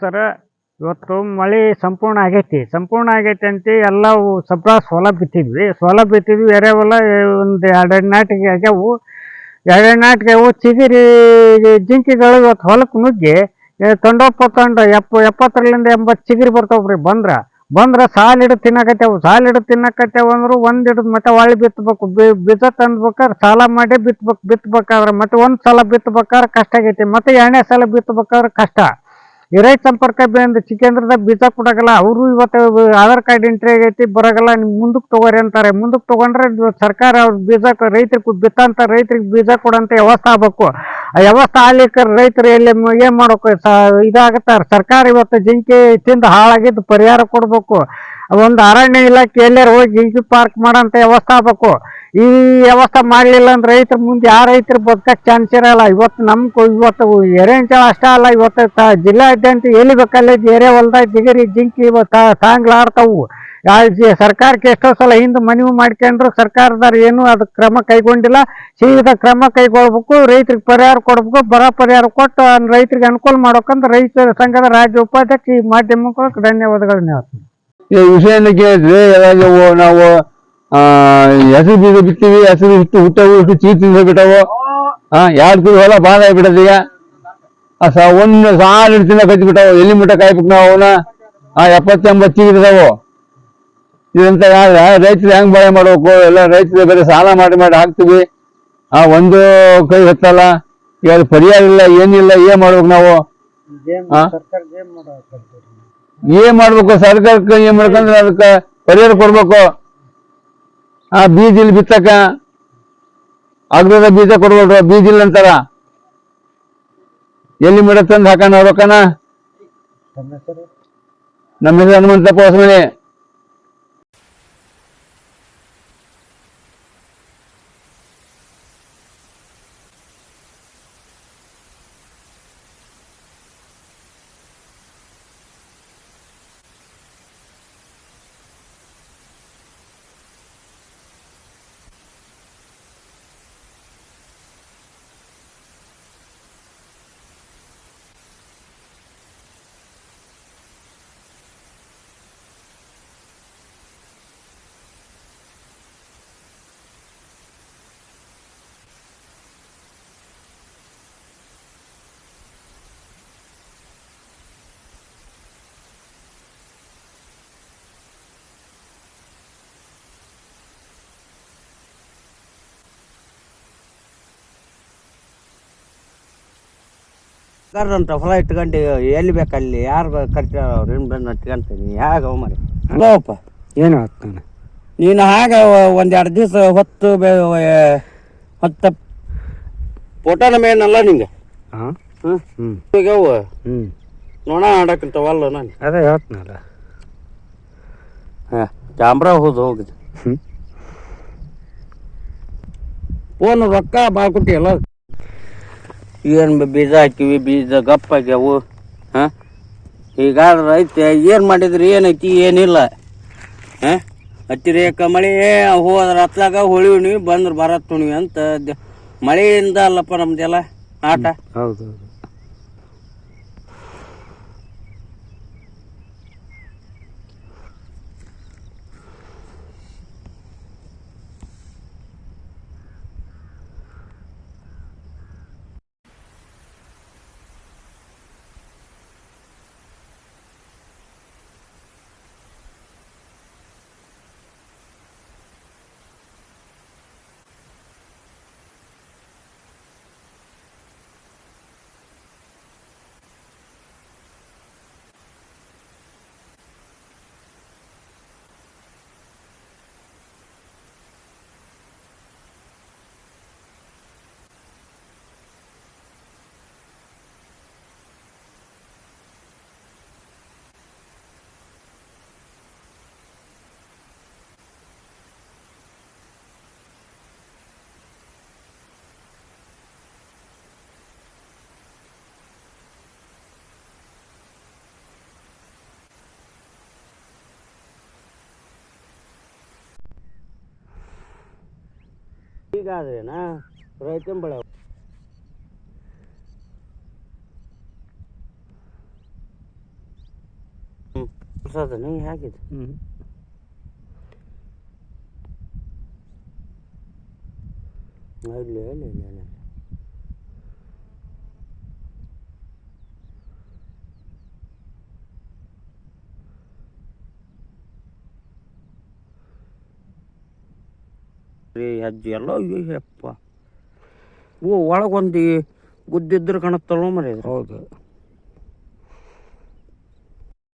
ಸರ ಇವತ್ತು ಮಳೆ ಸಂಪೂರ್ಣ ಆಗೈತಿ. ಸಂಪೂರ್ಣ ಆಗೈತಿ ಅಂತ ಎಲ್ಲ ಸಬ್ರ ಸೋಲ ಬಿತ್ತಿದ್ವಿ. ಸೋಲ ಬಿತ್ತಿದ್ವಿ ಎರೆಹೊಲ ಒಂದು ಎರಡೆರಡು ನಾಟಿಗೆ ಆಗ್ಯಾವು. ಎರಡೆರಡು ನಾಟಿಗೆ ಅವು ಚಿಗಿರಿ, ಜಿಂಕಿಗಳು ಇವತ್ತು ಹೊಲಕ್ಕೆ ನುಗ್ಗಿ ತೊಂಡಪ್ಪ ತೊಂಡ ಎಪ್ಪ, ಎಪ್ಪತ್ತರಲ್ಲಿಂದ ಎಂಬತ್ತು ಚಿಗಿರಿ ಬರ್ತಾವ್ರಿ ಬಂದ್ರ. ಬಂದ್ರ ಸಾಲ ಹಿಡಿದು ತಿನ್ನಕತ್ತೇವು. ಸಾಲ ಹಿಡಿದು ತಿನ್ನಕತ್ತೇವು ಅಂದ್ರೆ ಒಂದು ಹಿಡಿದು ಮತ್ತೆ ಹೊಳ್ಳಿ ಬಿತ್ತಬೇಕು ಬೀಜ ತಂದ್ಬೇಕಾದ್ರೆ ಸಾಲ ಮಾಡಿ ಬಿತ್ತಬೇಕು ಬಿತ್ತಬೇಕಾದ್ರೆ ಮತ್ತೆ ಒಂದು ಸಲ ಬಿತ್ತಬೇಕಾದ್ರೆ ಕಷ್ಟ ಆಗೈತಿ. ಮತ್ತೆ ಎರಡನೇ ಸಲ ಬಿತ್ತಬೇಕಾದ್ರೆ ಕಷ್ಟ. ರೈತ ಸಂಪರ್ಕ ಬಂದು ಚಿಕೇಂದ್ರದಾಗ ಬೀಜ ಕೊಡಗಲ್ಲ ಅವರು ಇವತ್ತು ಆಧಾರ್ ಕಾರ್ಡ್ ಎಂಟ್ರಿ ಆಗೈತಿ, ಬರಗಲ್ಲ ನಿಮ್ ಮುಂದಕ್ಕೆ ತಗೋರಿ ಅಂತಾರೆ. ಮುಂದಕ್ಕೆ ತಗೊಂಡ್ರೆ ಸರ್ಕಾರ ಅವ್ರ ಬೀಜ ರೈತರಿಗೆ ಬಿತ್ತಂತ ರೈತರಿಗೆ ಬೀಜ ಕೊಡಂತ ವ್ಯವಸ್ಥೆ ಆಗ್ಬೇಕು. ಆ ವ್ಯವಸ್ಥೆ ಆಗ್ಲಿಕ್ಕೆ ರೈತರು ಎಲ್ಲಿ ಏನು ಸ- ಇದಾಗತ್ತಾರ ಸರ್ಕಾರ ಇವತ್ತು ಜಿಂಕೆ ತಿಂದು ಹಾಳಾಗಿದ್ದು ಪರಿಹಾರ ಕೊಡ್ಬೇಕು. ಒಂದು ಅರಣ್ಯ ಇಲಾಖೆ ಹೋಗಿ ಜಿಂಕಿ ಪಾರ್ಕ್ ಮಾಡೋಂಥ ವ್ಯವಸ್ಥೆ ಆಗ್ಬೇಕು. ಈ ವ್ಯವಸ್ಥೆ ಮಾಡಲಿಲ್ಲ ಅಂದ್ರೆ ರೈತರ ಮುಂದೆ ಯಾವ ರೈತರು ಬದುಕಕ್ಕೆ ಚಾನ್ಸ್ ಇರಲ್ಲ. ಇವತ್ತು ನಮ್ ಇವತ್ತು ಎರೆಂಚಳ ಅಷ್ಟೇ ಅಲ್ಲ, ಇವತ್ತು ಜಿಲ್ಲಾದ್ಯಂತ ಎಲ್ಲಿ ಬೇಕಲ್ಲ ಎರೆ ಹೊಲ್ದಾಗ ದಿಗರಿ ಜಿಂಕಿ ಇವತ್ತು ಸಾಂಗ್ಲಾಡ್ತಾವು ಸರ್ಕಾರಕ್ಕೆ ಎಷ್ಟೋ ಸಲ ಹಿಂದೆ ಮನವಿ ಮಾಡ್ಕೊಂಡ್ರು ಸರ್ಕಾರದವ್ರು ಏನು ಅದು ಕ್ರಮ ಕೈಗೊಂಡಿಲ್ಲ. ಸೀದಾ ಕ್ರಮ ಕೈಗೊಳ್ಬೇಕು, ರೈತರಿಗೆ ಪರಿಹಾರ ಕೊಡ್ಬೇಕು, ಬರ ಪರಿಹಾರ ಕೊಟ್ಟು ರೈತರಿಗೆ ಅನುಕೂಲ ಮಾಡ್ಬೇಕಂತ ರೈತರ ಸಂಘದ ರಾಜ್ಯ ಉಪಾಧ್ಯಕ್ಷ ಈ ಮಾಧ್ಯಮಕ್ಕೆ ಧನ್ಯವಾದಗಳನ್ನ ಹೇಳ್ತೀನಿ. ಈ ವಿಷಯನ ಕೇಳಿದ್ರೆ ನಾವು ಆ ಹೆಸರು ಬೀಜ ಬಿತ್ತೀವಿ ಹೆಸರು ಇಷ್ಟು ಹುಟ್ಟವು ಇಷ್ಟು ಚೀ ತಿಂದು ಬಿಟ್ಟವು ಹಾ ಎರಡು ತಿಂಗಳು ಹೊಲ ಬಾಳ ಆಗ್ಬಿಟ್ಟದ ಈಗ. ಒಂದು ಸಾಲ ತಿನ್ನ ಕಚ್ಚಿ ಬಿಟ್ಟವು ಎಲ್ಲಿ ಮುಟ್ಟ ಕಾಯ್ಬೇಕು ನಾವು ಅವನ ಆ ಎಪ್ಪತ್ತೆಂಬತ್ತು ಇದಾವು. ಇದಂತ ರೈತರು ಹೆಂಗ್ ಬಾಳೆ ಮಾಡ್ಬೇಕು? ಎಲ್ಲ ರೈತರು ಬೇರೆ ಸಾಲ ಮಾಡಿ ಮಾಡಿ ಹಾಕ್ತಿವಿ. ಆ ಒಂದು ಕೈ ಹತ್ತಲ್ಲ. ಈಗ ಪರಿಹಾರ ಇಲ್ಲ ಏನಿಲ್ಲ ಏನ್ ಮಾಡ್ಬೇಕು ನಾವು? ಏನ್ ಮಾಡ್ಬೇಕು? ಸರ್ಕಾರಕ್ಕೆ ಏನ್ ಮಾಡ್ಕಂದ್ರೆ ಅದಕ್ಕೆ ಪರಿಹಾರ ಕೊಡ್ಬೇಕು? ಆ ಬೀಜ ಇಲ್ಲಿ ಬಿತ್ತಕ? ಅಗ್ರದ ಬೀಜ ಕೊಡ್ಬೋದ್ರ ಬೀಜ ಇಲ್ಲ ಅಂತಾರ. ಎಲ್ಲಿ ಮಿಡ ತಂದು ಹಾಕೋಣ ರೊಕ್ಕನ ನಮ್ಮ ಹೆಸರು ಹನುಮಂತಪ್ಪ ಕರ್ರಂತ ಹೊಲ ಇಟ್ಕೊಂಡು ಎಲ್ಲಿ ಬೇಕಲ್ಲಿ ಯಾರು ಕರ್ತಾರ ಅವ್ರು ಏನು ಬಂದು ಇಟ್ಕೊಂತೀನಿ ಯಾಗ ಮರಿ. ಹಲೋಪ್ಪ ಏನು ಆಗ್ತಾನೆ? ನೀನು ಹಾಗ ಒಂದು ಎರಡು ದಿವಸ ಹೊತ್ತು ಬೆ- ಹೊತ್ತ ಫೋಟೋನ ಮೇನಲ್ಲ ನಿಂಗೆ? ಹಾಂ ಹ್ಞೂ ಈಗ ಹ್ಞೂ ನೋಡ ಆಡಕ್ಕಂತವಲ್ಲ ನಾನು. ಅದೇ ಹೇಳ್ತೀನಲ್ಲ ಹಾಂ ಕ್ಯಾಮ್ರಾ ಹೋದ್ ಹೋಗಿದೆ. ಹ್ಞೂ ಫೋನ್ ರೊಕ್ಕ ಭಾಳ ಕೊಟ್ಟಿಯಲ್ಲ ಏನು ಬೀಜ ಹಾಕಿವಿ, ಬೀಜ ಗಪ್ಪ ಆಗ್ಯಾವು, ಹಾಂ? ಹೀಗಾದ್ರೆ ಐತೆ, ಏನು ಮಾಡಿದ್ರಿ, ಏನೈತಿ, ಏನಿಲ್ಲ. ಹಾಂ? ಅತಿರೇಕ ಮಳೆ ಹೋದ್ರ ಹತ್ಲಾಗ ಹೊಳಿ ಉಣಿವಿ ಬಂದ್ರೆ ಬರತ್ ಉಣಿವಿ ಅಂತ ಮಳೆಯಿಂದ ಅಲ್ಲಪ್ಪ ನಮ್ದೆಲ್ಲ, ಆಟ. ಹೌದು ಹೀಗಾದ್ರೇನ ರೈತನ ಬೆಳೆ ಹೊಸದನ ಹೇಗಿದೆ ಇಲ್ಲ ಇಲ್ಲ ಇಲ್ಲ ರೀ ಹೆಜ್ಜೆ ಎಲ್ಲ ಅಯ್ಯಪ್ಪ ಓ ಒಳಗೊಂದು ಗುದ್ದಿದ್ರೆ ಕಾಣತ್ತಲ್ಲ ಮರಿ ಹೌದು.